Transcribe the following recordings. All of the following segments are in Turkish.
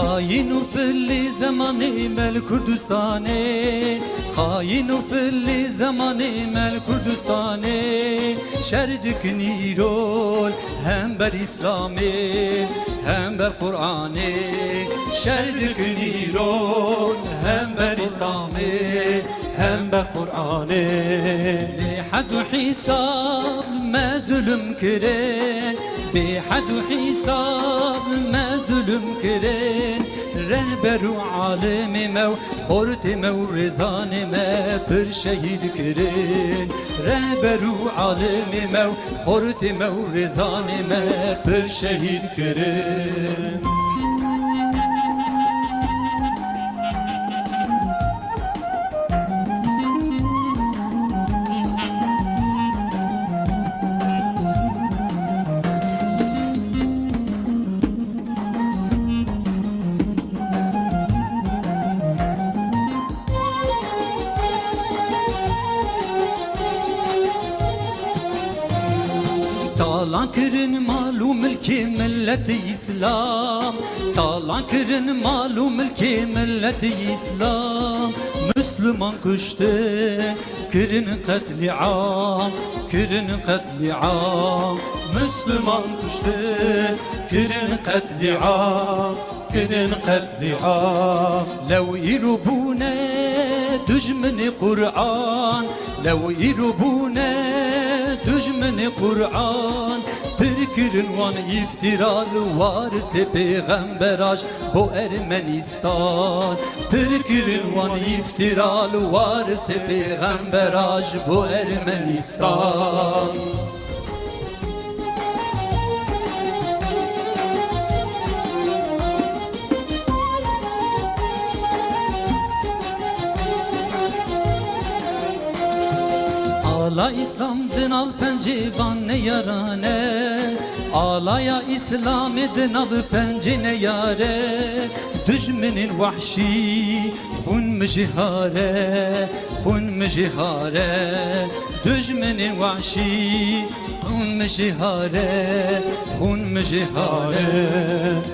خاين في اللي زماني مال كردستاني خاين في اللي زماني مال كردستاني شردك نيرول هم بالإسلامي هم بالقرآني شردك نيرول هم بالإسلامي هم بالقرآني بحد حساب ما ظلم كرين بحد حساب ما ظلم كرين رهبر وعالم مو خورت مو رزان ما بر شهيد كرين رهبر وعالم مو خورت مو رزان ما بر شهيد كرين Talankirin malu mülki milleti İslam. Talankirin malu mülki milleti İslam. Müslüman kuştu kirin katliam Kirin katliam. Müslüman kuştu kirin katliam Kirin katliam. Lev irubune düşmeni Kur'an. Lev irubune düşmeni Kur'an Bir kirin van var se peygamber aş bu Ermenistan. Bir kirin van var se peygamber aş bu Ermenistan. Ağla İslam'dın al pencevan ne yarane. Ağlaya İslam'dın al pencine yare. Düşmenin vahşi Hun mjihare Hun mjihare Düşmenin vahşi. Hun mjihare Hun mjihare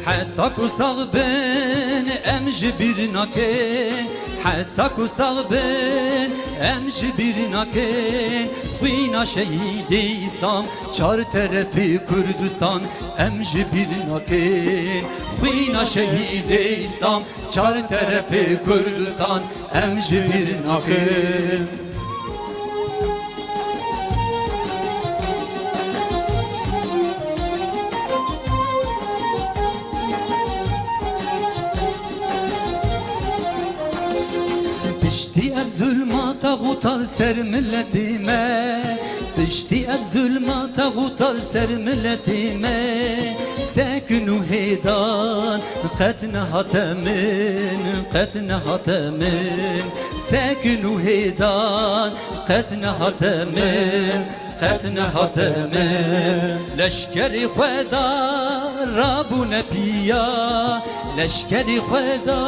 Hatta kusav ben emji bir nake. Hatta kusav ben emji bir nake Vina şehidi İslam Çar terefi Kürdistan Emji bir nake Vina şehidi İslam Çar terefi Kürdistan Emji bir nake ev zulmata gutal ser milletime. Pişti ev zulmata gutal ser milletime. Sekunu heydan qetne hatemin qetne hatemin. Sekunu heydan qetne hatemin qetne hatemin. Leşkeri xweda rabune piya. Leşkeri xweda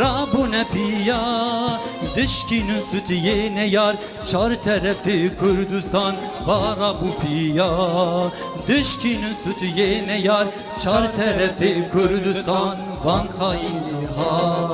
rabune piya Dişkinin sütiyene yar Çar terefi Kürdistan Bara bu piya Dişkinin sütiyene yar Çar terefi Kürdistan Van haini ha